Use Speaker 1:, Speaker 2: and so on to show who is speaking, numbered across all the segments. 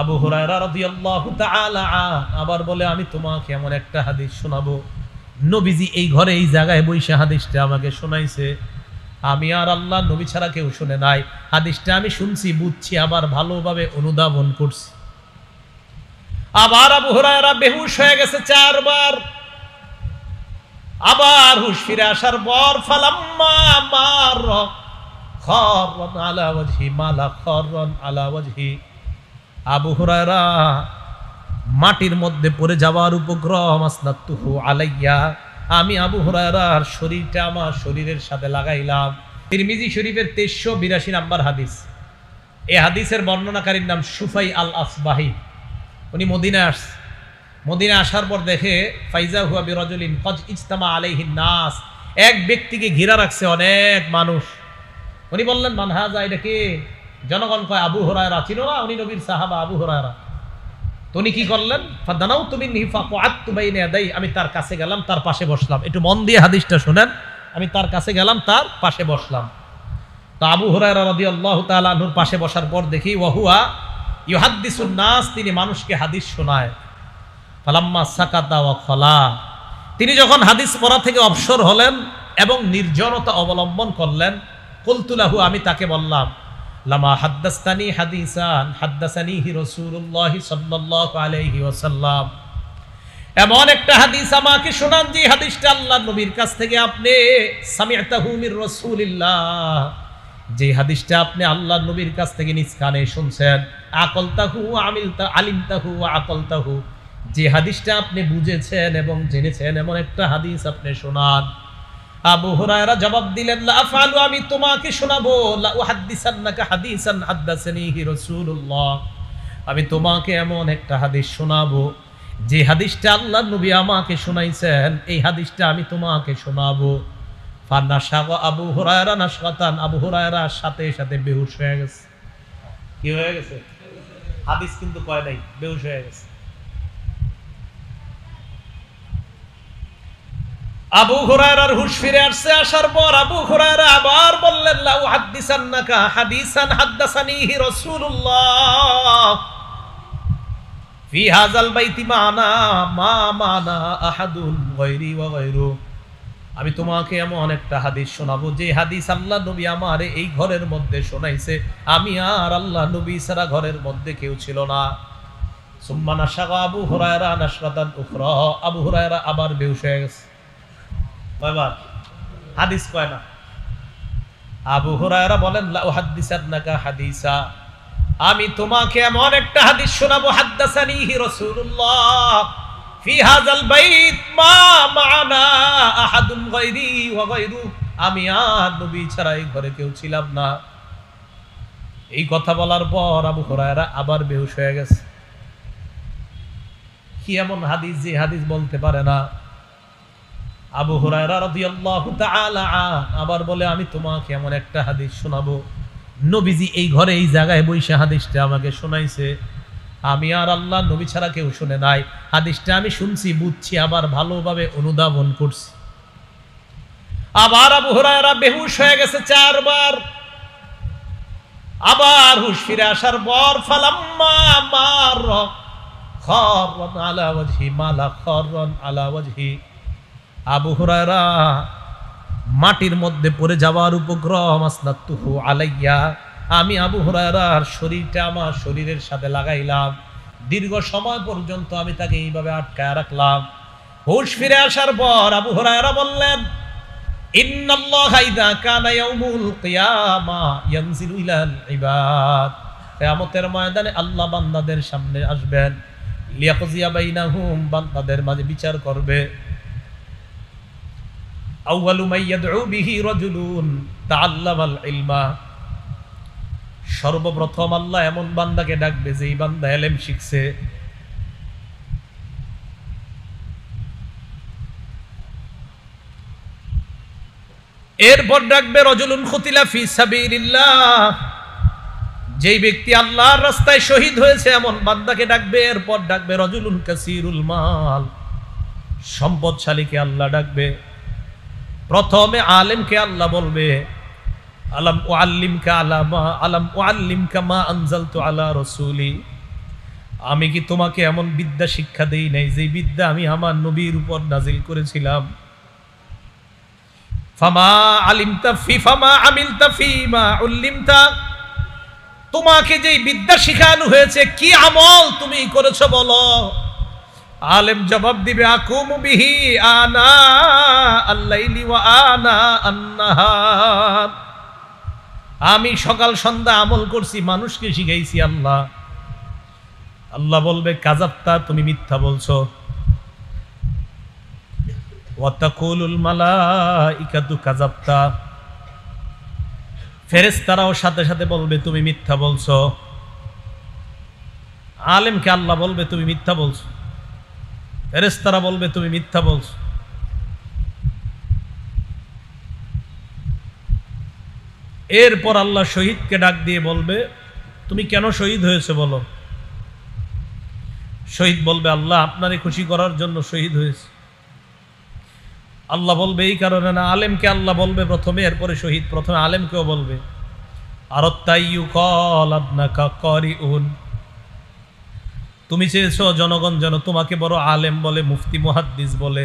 Speaker 1: আবু হুরায়রা আবার বলে, আমি তোমাকে এমন একটা হাদিস শোনাবো। নবীজি এই ঘরে, এই জায়গায় বইসে হাদিসটা আমাকে শোনাইছে। আমি আর আল্লাহ নবী ছাড়া কেউ শুনে নাই। হাদিসটা আমি শুনছি, বুঝছি, আবার ভালোভাবে অনুধাবন করছি। আবার আবু হুরায়রা বেহুশ হয়ে গেছে চারবার। আবার হুশ ফিরে আসার পর, ফালাম্মা মার খরন আলা ওয়াজহি আলা ওয়াজহি। আবু হুরায়রা মাটির মধ্যে পড়ে যাওয়ার উপক্রম আসনাতুহু আলাইয়া, আমি আবু হুরায়রার শরীরটা আমার শরীরের সাথে লাগাইলাম। তিরমিজি শরীফের তেইশশো বিরাশি নাম্বার হাদিস। এ হাদিসের বর্ণনাকারীর নাম সুফাই আল আসবাহি উনি মদিনায় আস, মদিনায় আসার পর দেখে, ফাইজা হুয়া বিরজলিন কজ ইজতামা আলাইহিন নাস। এক ব্যক্তিকে ঘিরা রাখছে অনেক মানুষ। উনি বললেন মানহাজা এটা কে? জনগণ কয় আবু হরায়রা চিনো না? উনি নবীর সাহাবা আবু হরায়রা। তো উনি কি করলেন? ফাদানাও তুমি নিফা পাআত্তু বাইনা ইয়াদাই। আমি তার কাছে গেলাম, তার পাশে বসলাম। একটু মন দিয়ে হাদিসটা শুনেন। আমি তার কাছে গেলাম, তার পাশে বসলাম। তো আবু হরায়রা রাদিয়াল্লাহু তাআলা আনহুর পাশে বসার পর দেখি, ওয়াহুয়া ইউহাদ্দিসুন নাস, তিনি মানুষকে হাদিস শোনায়। ফালাম্মা সাকাতা ওয়া খলা। তিনি যখন হাদিস পড়া থেকে অবসর হলেন এবং নির্জনতা অবলম্বন করলেন কুলতুলাহু আমি তাকে বললাম লামা হাদ্দাস্তানি হাদিসান, হাদ্দাসানিহি রাসূলুল্লাহি সাল্লাল্লাহু আলাইহি ওয়াসাল্লাম। এমন একটা হাদিস আমাকে শোনান যে হাদিসটা আল্লাহ নবীর কাছ থেকে আপনি সামিআতাহু মির রাসূলিল্লাহ। যে হাদিসটা আপনি আল্লাহ নবীর কাছ থেকে নিজ কানে শুনছেন, আকলতাহু আমিলতা, আলিমতাহু আকলতাহু। যে হাদিসটা আপনি বুঝেছেন এবং জেনেছেন, এমন একটা হাদিস আপনি শোনান। আবু হুরায়রা জবাব দিলেন, লা আফআলু, আমি তোমাকে শোনাবো। লা উহাদ্দিসান্নাকা হাদিসান হাদ্দাসানিহি রাসূলুল্লাহ। আমি তোমাকে এমন একটা হাদিস শোনাবো, যে হাদিসটা আল্লাহ নবী আমাকে শোনাইছেন, এই হাদিসটা আমি তোমাকে শোনাবো। আবু হুরায়রা নাশকাতান আবু হুরায়রা সাথে সাথে বেহুশ হয়ে গেছে। কি হয়ে গেছে? হাদিস কিন্তু কয় নাই, বেহুশ হয়ে গেছে। আবু হুরায়রার হুশ ফিরে আসছে। আসার পর আবু হুরায়রা আবার বললেন, লা উহাদ্দিসান্নাকা হাদিসান হাদ্দাসানিহি রাসূলুল্লাহ। ফি হাযাল বাইতি মানা, মা মানা আহাদুন গায়রি ওয়া গায়রু। আমি তোমাকে এমন একটা হাদিস শোনাবো, যে হাদিস আল্লাহ নবী আমার এই ঘরের মধ্যে শোনাইছে। আমি আর আল্লাহ নবী ছাড়া ঘরের মধ্যে কেউ ছিল না। সুম্মা নাশাগা আবু হুরায়রা নাশরাতান উখরা। আবু হুরায়রা আবার বেহুশ হয়ে গেছে। হাদিস কয় না। আবু হুরায়রা বলেন, লা উহাদ্দিসান্নাকা হাদিসা। আমি তোমাকে এমন একটা হাদিস শোনাবো, হাদ্দাসানিহি রাসূলুল্লাহ। ফি হাযাল বাইত মা মা'ানা আহাদুন গায়রি ওয়া গায়রু। আমি আর নবী ছাড়া এই ঘরে কেউ ছিলাম না। এই কথা বলার পর আবু হুরায়রা আবার বেহুশ হয়ে গেছে। কি এমন হাদিস যে হাদিস বলতে পারে না? আবু হুরায়রা আবার বলে, আমি তোমাকে এমন একটা হাদিস শোনাবো। নবীজি এই ঘরে, এই জায়গায় বইসে হাদিসটা আমাকে শোনাইছে। আমি আর আল্লাহ নবী ছাড়া কেউ শুনে নাই। হাদিসটা আমি শুনছি, বুঝছি, আবার ভালোভাবে অনুধাবন করছি। আবার আবু হুরায়রা বেহুশ হয়ে গেছে চারবার। আবার হুশ ফিরে আসার পর, ফালাম্মা খরন আলা ওয়াজহি, মালা খরন আলা ওয়াজহি। আবু হুরায়রা মাটির মধ্যে পড়ে যাওয়ার উপক্রম আসনাতুহু আলাইয়া, আমি আবু হুরায়রার শরীরটা আমার শরীরের সাথে লাগাইলাম। দীর্ঘ সময় পর্যন্ত আমি তাকে এইভাবে আটকায় রাখলাম। হুশ ফিরে আসার পর আবু হুরায়রা বললেন কিয়ামতের ময়দানে আল্লাহ বান্দাদের সামনে আসবেন। লিয়াকজিয়া বাইনাহুম, বান্দাদের মাঝে বিচার করবে। সর্বপ্রথম আল্লাহ এমন বান্দাকে ডাকবে যে এই বান্দা এলেম শিখছে। এরপর ডাকবে রজুলুন খতিলা ফি সাবিলিল্লাহ। যেই ব্যক্তি আল্লাহর রাস্তায় শহীদ হয়েছে এমন বান্দাকে ডাকবে, এরপর ডাকবে রজুলুন কাসিরুল মাল। সম্পদশালীকে আল্লাহ ডাকবে। প্রথমে আলেমকে আল্লাহ বলবে, আলাম ও আল্লিমকা আলামা আলাম ও আল্লিমকা মা আনজালতু আলা রসুলি। আমি কি তোমাকে এমন বিদ্যা শিক্ষা দেই নাই যে বিদ্যা আমি আমার নবীর উপর নাজিল করেছিলাম? ফামা আলিমতা ফি, ফামা আমিলতা ফি মা উল্লিমতা। তোমাকে যেই বিদ্যা শিখানো হয়েছে, কি আমল তুমি করেছ বলো? আলেম জবাব দিবে, আকুম বিহি আনা আল্লাইলি ওয়া আনা আন্নাহার। আমি সকাল সন্ধ্যা আমল করছি, মানুষকে শিখাইছি আল্লাহ। আল্লাহ বলবে কাজাপ্তা তুমি মিথ্যা বলছো। ওয়াতাকুলুল মালাইকাতু কাজাপ্তা ফেরেশতারাও সাথে সাথে বলবে, তুমি মিথ্যা বলছো। আলেমকে আল্লাহ বলবে, তুমি মিথ্যা বলছো। ফেরেশতারা বলবে, তুমি মিথ্যা বলছো। এরপর আল্লাহ শহীদকে ডাক দিয়ে বলবে, তুমি কেন শহীদ হয়েছে বলো? শহীদ বলবে, আল্লাহ আপনারে খুশি করার জন্য শহীদ হয়েছে। আল্লাহ বলবে, এই কারণে না, আলেমকে আল্লাহ বলবে প্রথমে, এরপরে শহীদ। প্রথমে আলেমকেও বলবে, আর তাইয়ু কল আদনাকা করি উন তুমি চেয়েছ জনগণ যেন তোমাকে বড় আলেম বলে মুফতি মুহাদ্দিস বলে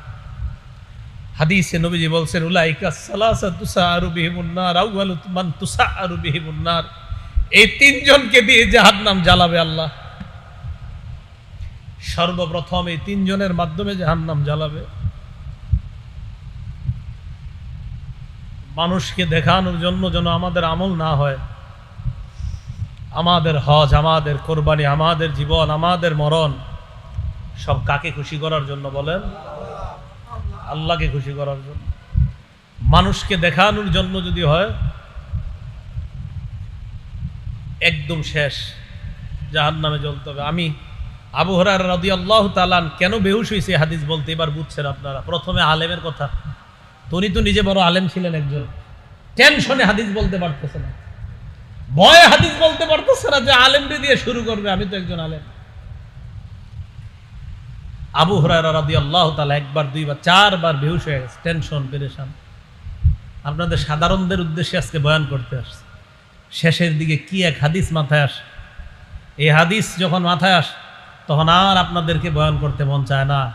Speaker 1: হাদিসে নবীজি বলছেন, উলাইকা সালাসা তুসাআরু বিহিমুন নার আউয়ালু মান তুসাআরু বিহিমুন নার। এই তিনজনকে দিয়ে জাহান্নাম জ্বালাবে আল্লাহ। সর্বপ্রথম এই তিনজনের মাধ্যমে জাহান্নাম জ্বালাবে। মানুষকে দেখানোর জন্য যেন আমাদের আমল না হয়। আমাদের হজ, আমাদের কোরবানি, আমাদের জীবন, আমাদের মরণ, সব কাকে খুশি করার জন্য বলেন? আল্লাহকে খুশি করার জন্য। মানুষকে দেখানোর জন্য যদি হয়, একদম শেষ জাহান নামে জ্বলতে হবে। আমি আবু হরার রাদি আল্লাহ তালান কেন বেহুশ হয়েছে হাদিস বলতে? এবার বুঝছেন আপনারা। প্রথমে আলেমের কথা। তো উনি তো নিজে বড় আলেম ছিলেন একজন। টেনশনে হাদিস বলতে পারতেছে না। ভয়ে হাদিস বলতে পারতেছে না যে আলেমকে দিয়ে শুরু করবে। আমি তো একজন আলেম। আবু হরারা রাদি আল্লাহ তালা একবার, দুইবার, চারবার বেহুশ হয়ে গেছে টেনশন পেরেশান। আপনাদের সাধারণদের উদ্দেশ্যে আজকে বয়ান করতে আসছে। শেষের দিকে কি এক হাদিস মাথায় আসে? এই হাদিস যখন মাথায় আস, তখন আর আপনাদেরকে বয়ান করতে মন চায় না।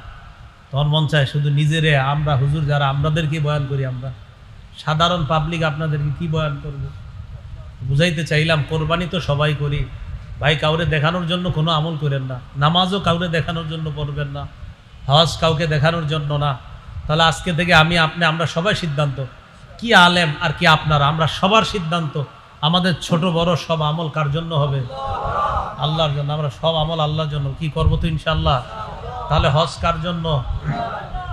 Speaker 1: তখন মন চায় শুধু নিজেরে, আমরা হুজুর যারা আমাদেরকে বয়ান করি আমরা। সাধারণ পাবলিক আপনাদেরকে কি বয়ান করব? বুঝাইতে চাইলাম, কোরবানি তো সবাই করি। ভাই, কাউরে দেখানোর জন্য কোনো আমল করেন না। নামাজও কাউরে দেখানোর জন্য পড়বেন না। হজ কাউকে দেখানোর জন্য না। তাহলে আজকে থেকে আমি, আপনি, আমরা সবাই সিদ্ধান্ত। কি আলেম আর কি আপনারা? আমরা সবার সিদ্ধান্ত। আমাদের ছোট, বড় সব আমল কার জন্য হবে? আল্লাহর জন্য। আমরা সব আমল আল্লাহর জন্য। কি করব তো ইনশাল্লাহ তাহলে হজ কার জন্য?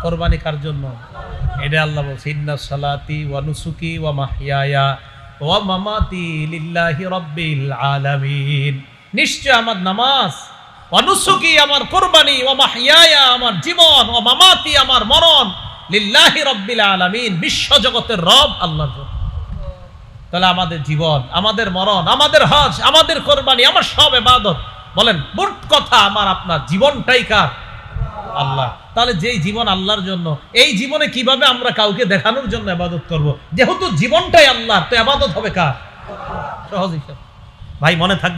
Speaker 1: কোরবানি কার জন্য? এটা আল্লাহ বলছে, ইন্না সালাতি ওয়া নুসুকি ওয়া মাহইয়ায়া ওয়া মামাতি লিল্লাহি রাব্বিল আলামিন। নিশ্চয় আমার নামাজ ওয়া নুসুকি আমার কোরবানি ওয়া মাহইয়ায়া আমার জীবন ওয়া মামাতি আমার মরণ, লিল্লাহি রাব্বিল আলামিন, বিশ্ব জগতের রব আল্লাহর জন্য। তাহলে আমাদের জীবন, আমাদের মরণ, আমাদের হজ, আমাদের কোরবানি, আমার সব এবাদত বলেন, মোট কথা আমার আপনার জীবনটাই কার? আল্লাহ। তাহলে যেই জীবন আল্লাহর জন্য, এই জীবনে কীভাবে আমরা কাউকে দেখানোর জন্য আবাদত করব? যেহেতু জীবনটাই আল্লাহ তো আবাদত হবে কার? সহজ হিসাব। ভাই, মনে থাকবে